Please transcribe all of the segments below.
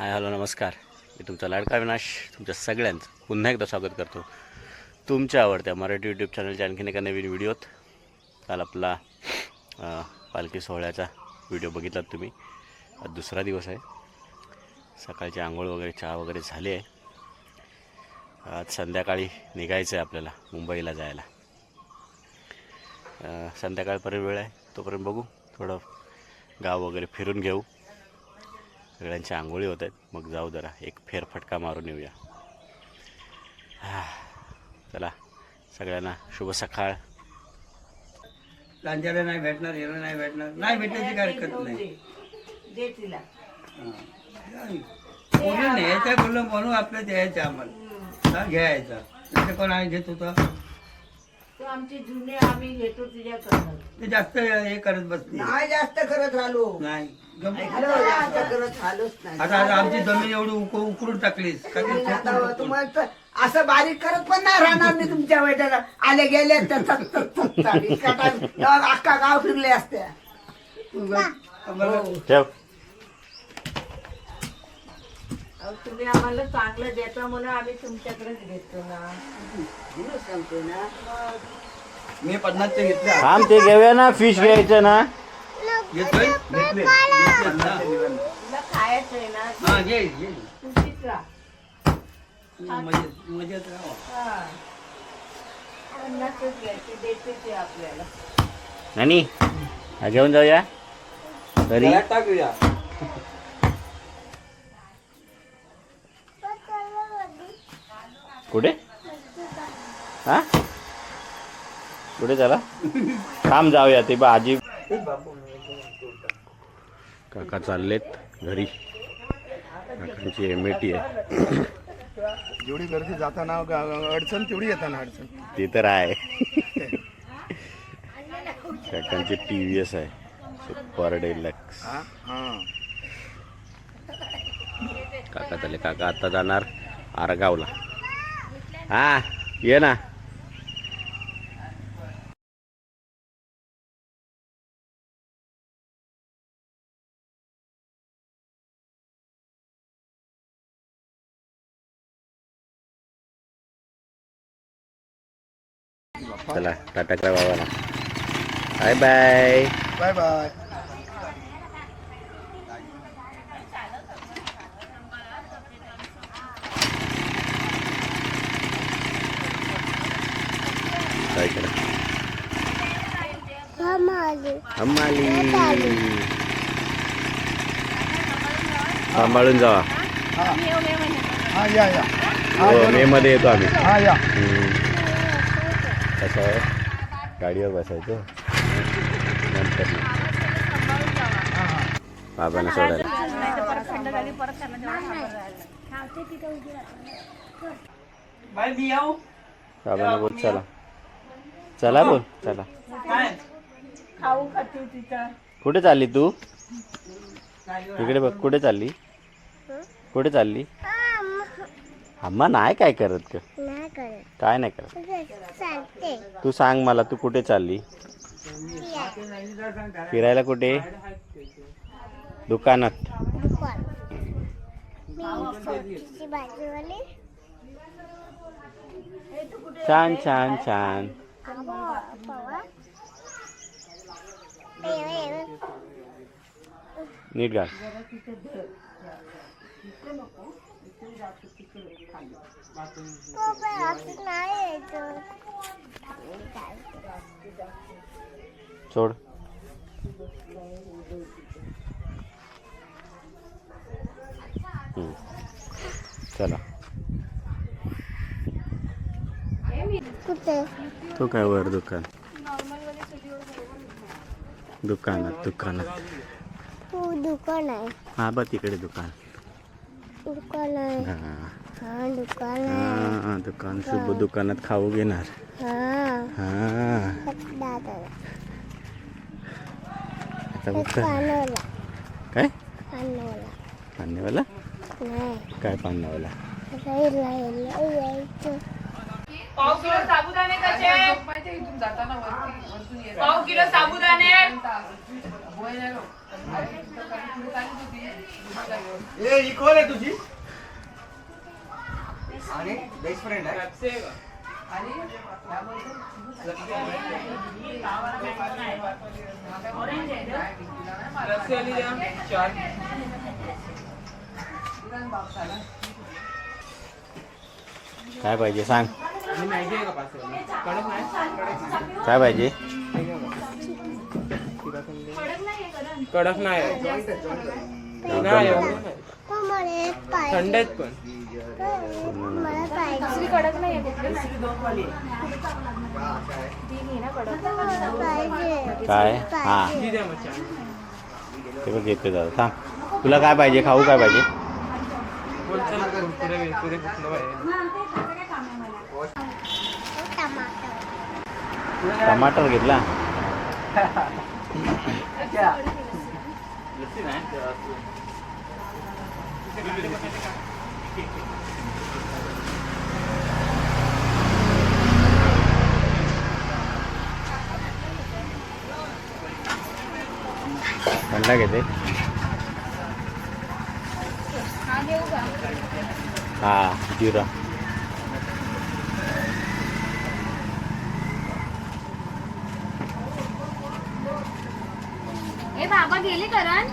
Hi hello नमस्कार. मी तुमचा लाडका विनाश तुमच्या सगळ्यांचं पुन्हा एकदा स्वागत करतो. तुमच्या आवडत्या मराठी यूट्यूब चॅनलच्या आणखीन एका नवीन व्हिडिओत. काल आपला पालखी सोहळ्याचा व्हिडिओ बघितलात तुम्ही. आज दुसरा दिवस आहे. सकाळची आंघोळ वगैरे चहा वगैरे झाली आहे. आज संध्याकाळी निघायचं आहे आपल्याला मुंबईला जायला. संध्याकाळपर्यंत वेळ आहे. तोपर्यंत बघू. थोडं गाव वगैरे फिरून घेऊ. सगळ्यांच्या आंघोळी होत आहेत. मग जाऊ जरा एक फेरफटका मारून येऊया. हा. चला सगळ्यांना शुभ सकाळ. लांजाला नाही भेटणार हिरो नाही भेटणार. नाही भेटण्याची काय हरकत नाही. दे. तिला. कोणी न्यायचं बोललं म्हणून आपलं द्यायचं आम्हाला. घ्यायचा. नाही कोण आहे घेत होता? तू आमची जुने आम्ही घेतो तुझ्याकडनं ते जास्त हे करत बसते. नाही जास्त करत राहिलो. नाही. गम- जास्त करत राहिलोच नाही. आता आता आमची जमीन एवढी उक- उकरून टाकलीस. का ते आता फेकून तुम्हाला तर असं बारीक करत पण नाही राहणार मी तुमच्या वेळेला आले गेले तर थक थक थक थक. इतका time तेव्हा अख्खा गाव फिरले असते. आम्हाला ठेव. तुम्ही आम्हाला चांगलं देता म्हणून आम्ही तुमच्याकडेच घेतो ना. म्हणून सांगते ना मी पन्नासचे घेतले. थांब ते घेऊया ना फिश घ्यायचं ना. घेतोय? घेतले. घेतले ना तुला खायचं आहे ना. हा घे घे. तुझीच राहा मजेत मजेत राहा. पन्नासच घ्यायची देते ते आपल्याला. नानी घेऊन जाऊया. तरी? गळ्यात टाकूया. कुठे? हा? कुठे चला? थांब जाऊया ते बा आजी काका चाललेत घरी. काकांची एम आहे. जेवढी गर्दी जाताना अडचण तेवढी येताना अडचण. ते तर आहे. काकांची टी व्ही एस आहे. सुपर डिलक्स काका चालले. काका आता जाणार आरगावला. हा ये ना चला टाटा करा बाबाला बाय बाय बाय बाय काय करा हमाली सांभाळून जावा. हा या या. हो मे मध्ये येतो आम्ही. हा या. हम्म. कसं आहे? गाडीवर बसायचं? नंतर मग. बाबांना सोडायला. बाय मी येऊ. बाबांना बोल चला. चला बोल चला. काय खाऊ खातो तिथं. कुठे चालली तू? इकडे बघ कुठे चालली? कुठे चालली? अम्मा नाही काय करत ग. काय नाही करत? तू सांग मला तू कुठे चालली? फिरायला कुठे? दुकानात. छान छान छान. नीट घाल. सोड. चला. तो काय वर दुकान? दुकानात दुकानात. दुकान आहे. हा बघ तिकडे दुकान. दुकान आहे. हा. हा दुकान आहे. हा दुकान शुभ दुकानात खाऊ घेणार. हा. हा. आता तर. पानवला. काय? पानवला. नाही. काय यायचं. पाव किलो साबुदाणे कसे? पाव किलो साबुदाणे. ए ही कोण आहे तुझी. आणि बेस्ट फ्रेंड आहे. काय पाहिजे सांग. काय पाहिजे कडक नाही थंड आहेत पण. पाहिजे कडक नाही कुठली? पाहिजे काय? हा. ती बघ घेते दादा. सांग तुला काय पाहिजे? खाऊ काय पाहिजे? बोल चल, कुरकुरे बिरकुरे कुठलं पाहिजे टमाटर टमाटर घेतला थंडा घेते हा जिरा ए बाबा गेले करण?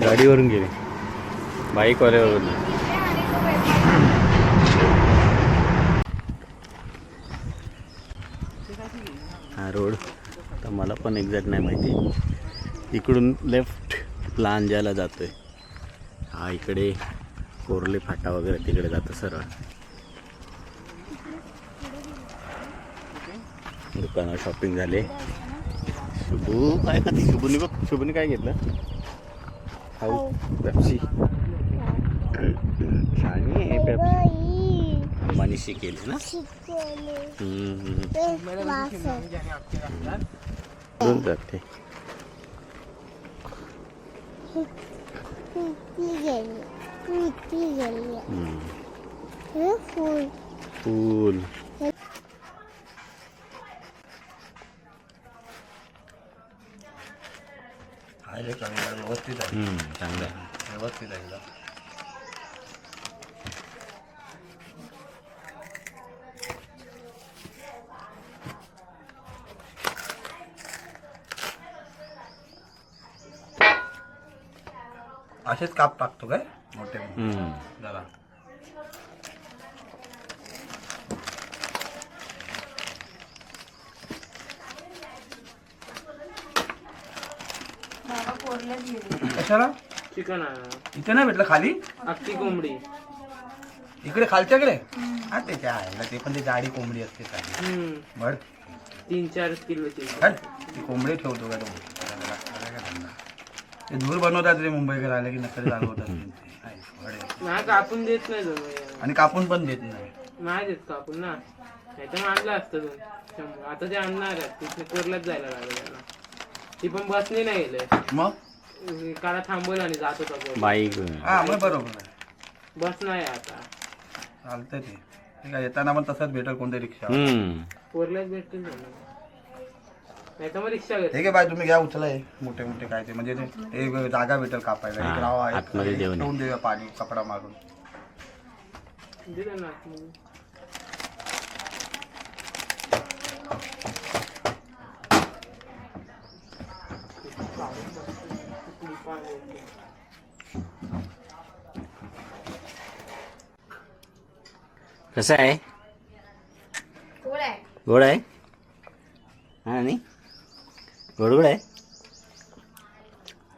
गाडीवरून गेले. बाईकवाल्यावरून हा रोड तर मला पण एक्झॅक्ट नाही माहिती. इकडून लेफ्ट लांजाला जातोय. हा इकडे कोरले फाटा वगैरे तिकडे जातं सरळ. दुकानावर शॉपिंग झाले. शुभू काय खाते शुभूने बघ शुभूने काय घेतलं खाऊ पेप्सी छान आहे पेप्सी बाई मनीषी केली ना शिकवले हम्म, हम्म. एक वासर दोन जाते किती गेली किती गेली हम्म. हे फुल फूल व्यवस्थित आहे. चांगलं आहे. व्यवस्थित आहे एकदम. असेच काप टाकतो काय? मोठे हम्म. जरा. कशाला? चिकन आहे. इथे नाही भेटलं खाली? अख्खी कोंबडी. इकडे खालच्याकडे? हा त्याच्या आहे ते पण ते जाडी कोंबडी असते खाली. हम्म. बर. तीन चार किलोची हट ती कोंबडी ठेवतो का तो? ते धूर बनवतात रे मुंबईकडे आले की नक्की चालवतात ते. आहे, वडे. नाही कापून देत नाही तुम्ही आणि कापून पण देत नाही. नाही देत कापून ना. नाही तर आणलं असतं तू. शंभर. आता ते आणणार आहेत. तिथे कोरल्याच जायला लागलं ती पण बसनी नाही गेले मग? काला थांबवलं आणि जात होता बाईक हा मग बरोबर आहे. बस नाही आता. चालतंय ते. ठीक आहे येताना पण तसंच भेटेल कोणतरी रिक्षा. हम्म. कोरल्याच भेटतील नाही तर मग रिक्षा घेत. ठीक आहे बाय तुम्ही घ्या उचलाय मोठे मोठे काय ते. म्हणजे ते एक जागा भेटेल कापायला. हा, एक राव आतमध्ये देऊन ये. ठेवून देऊया पाणी कपडा मारून दिलं ना कसं आहे? गोड आहे. हा आणि? गोडगोड आहे?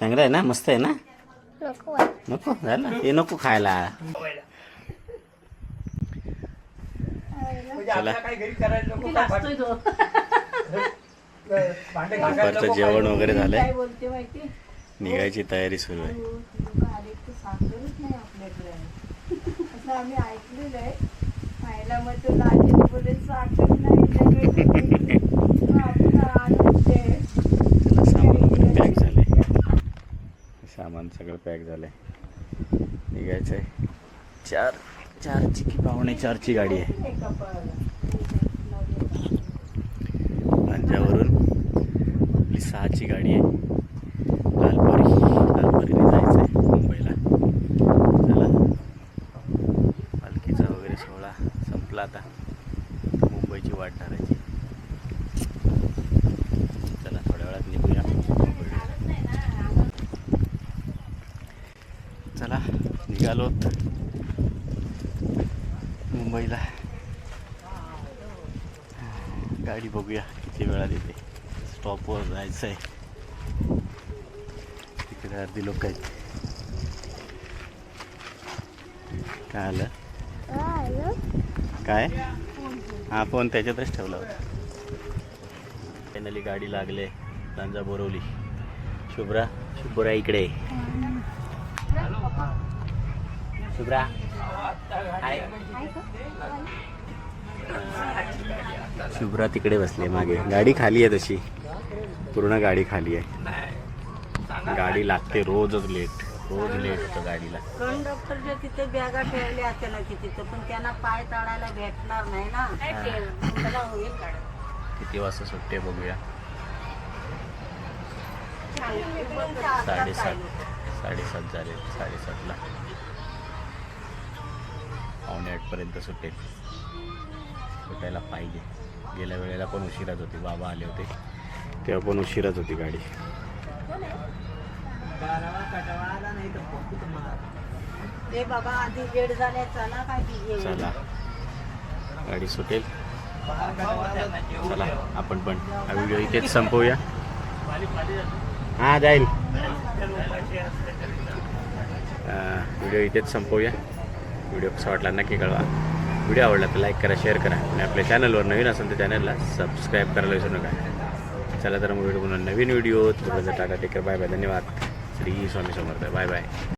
चांगलं आहे ना? मस्त आहे ना? नको. झालं ते नको खायला. चला. काही घरी करायला नको भांडे दुपारचं जेवण वगैरे झालंय. काय बोलते माहिती? निघायची तयारी सुरू आहे. साखरच नाही आपल्याकडे. आम्ही ऐकलेलं आहे. खायला मग तो लाजेने साखर नाही सामान वगैरे पॅक झाले सामान सगळं पॅक झालंय. निघायचं आहे चार चारची की पावणे चारची गाडी आहे. आपली सहाची गाडी आहे लालपरी लालपरीने जायचं आहे मुंबईला चला पालखीचा वगैरे सोहळा संपला आता वाट धरायची चला थोड्या वेळात निघूया. चला निघालोत मुंबईला. गाडी बघूया किती वेळात येते स्टॉपवर जायचं आहे तिकडे अर्धी लोक आहेत. काय आलं? काय? हा फोन त्याच्यातच ठेवला होता. फायनली गाडी लागले. लांजा बोरवली. शुभ्रा शुभ्रा इकडे. शुभ्रा. शुभ्रा तिकडे बसले मागे. गाडी खाली आहे तशी. पूर्ण गाडी खाली आहे. गाडी लागते रोजच लेट रोज लेट होतं गाडीला. कंडक्टरच्या तिथे बॅगा ठेवल्या की तिथे पण त्यांना पाय तळायला भेटणार नाही ना. त्याला होईल काढ. किती वाजता सुट्टे बघूया. साडेसात. साडेसात झाले साडेसातला पावणे आठपर्यंत सुटेल सुटायला पाहिजे. गेल्या वेळेला पण उशिराच होती. बाबा आले होते. तेव्हा पण उशिराच होती गाडी. बाबा आधी चला काय बिझी चला. गाडी सुटेल. चला आपण पण. हा व्हिडिओ इथेच संपवूया. हां जाईल. व्हिडिओ इथेच संपवूया. व्हिडिओ कसा वाटला नक्की कळवा. व्हिडिओ आवडला तर लाईक करा शेअर करा. आणि आपल्या चॅनलवर नवीन असेल तर चॅनलला सबस्क्राईब करायला विसरू नका. चला तर मग व्हिडिओ नवीन व्हिडिओ तुझं टाटा टेकर बाय बाय. धन्यवाद. Shri Swami Samarth bye bye